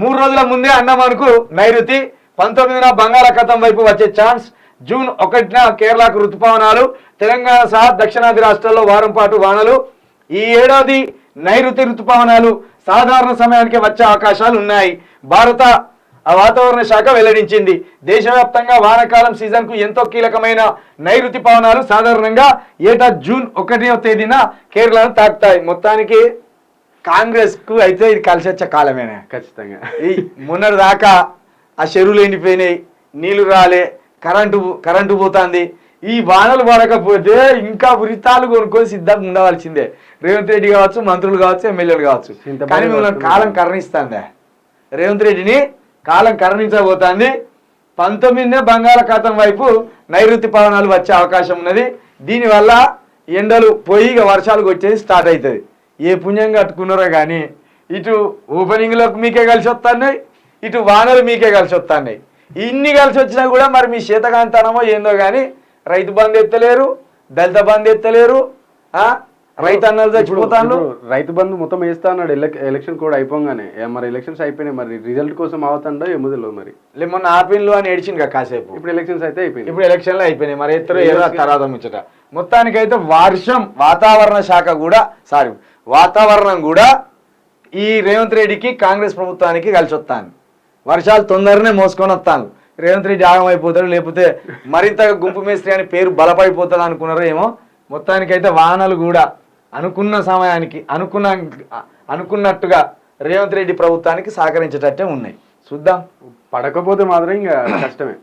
మూడు రోజుల ముందే అన్నాం నైరుతి. పంతొమ్మిదిన బంగాళాఖాతం వైపు వచ్చే ఛాన్స్ జూన్ ఒకటిన కేరళకు ఋతుపవనాలు తెలంగాణ సహా దక్షిణాది రాష్ట్రాల్లో వారం పాటు వానలు. ఈ ఏడాది నైరుతి ఋతుపవనాలు సాధారణ సమయానికి వచ్చే అవకాశాలు ఉన్నాయి. భారత ఆ వాతావరణ శాఖ వెల్లడించింది. దేశవ్యాప్తంగా వానాకాలం సీజన్కు ఎంతో కీలకమైన నైరుతి పవనాలు సాధారణంగా ఏటా జూన్ ఒకటో తేదీన కేరళను తాకుతాయి. మొత్తానికి కాంగ్రెస్కు అయితే ఇది కలిసి వచ్చే కాలమేనే. ఖచ్చితంగా. ఈ మొన్నటి దాకా ఆ చెరువులు ఎండిపోయినాయి నీళ్ళు రాలే కరెంటు కరెంటు పోతుంది. ఈ వానలు పడకపోతే ఇంకా ఉరితాలు కొనుక్కొని సిద్ధంగా ఉండవలసిందే. రేవంత్ రెడ్డి కావచ్చు మంత్రులు కావచ్చు ఎమ్మెల్యేలు కావచ్చు. కానీ మిమ్మల్ని కాలం కరణిస్తుందే. రేవంత్ రెడ్డిని కాలం కరణించబోతోంది. పంతొమ్మిదినే బంగాళాఖాతం వైపు నైరుతి పవనాలు వచ్చే అవకాశం ఉన్నది. దీనివల్ల ఎండలు పోయి ఇక వర్షాలు వచ్చేది స్టార్ట్ అవుతుంది ఏ పుణ్యం కట్టుకున్నారో కానీ ఇటు ఓపెనింగ్లకు మీకే కలిసి వస్తున్నాయి ఇటు వానలు మీకే కలిసి వస్తున్నాయి. ఇన్ని కలిసి వచ్చినా కూడా మరి మీ శీతకాంతనమో ఏందో కానీ రైతు బంధు ఎత్తలేరు దళిత బంధు ఎత్తలేరు ఆ? రైతన్నలు చచ్చిపోతాను రైతు బంధు మొత్తం వేస్తా అన్నాడు ఎలక్- ఎలక్షన్ కూడా అయిపోగానే. మరి ఎలక్షన్స్ అయిపోయినాయి మరి రిజల్ట్ కోసం అవుతుండో తెలియదు మరి. లే మొన్న ఆపిన్లు అని ఏడిచింది కాసేపు. ఇప్పుడు ఎలక్షన్స్ అయితే అయిపోయింది ఇప్పుడు ఎలక్షన్లు అయిపోయినాయి మరి ఎత్తరు ఏదో తర్వాత ముచ్చట. మొత్తానికైతే వర్షం వాతావరణ శాఖ కూడా సారీ. వాతావరణం కూడా ఈ రేవంత్ రెడ్డికి కాంగ్రెస్ ప్రభుత్వానికి కలిసి వస్తాను వర్షాలు తొందరనే మోసుకొని వస్తాను రేవంత్ రెడ్డి ఆగమైపోతాడు లేకపోతే మరింత గుంపు మేస్త్రి అని పేరు బలపడిపోతాడు అనుకున్నారో ఏమో. మొత్తానికైతే వాహనాలు కూడా అనుకున్న సమయానికి అనుకున్న అనుకున్నట్టుగా రేవంత్ రెడ్డి ప్రభుత్వానికి సహకరించేటట్టే ఉన్నాయి. చూద్దాం. పడకపోతే మాత్రం ఇంకా కష్టమే.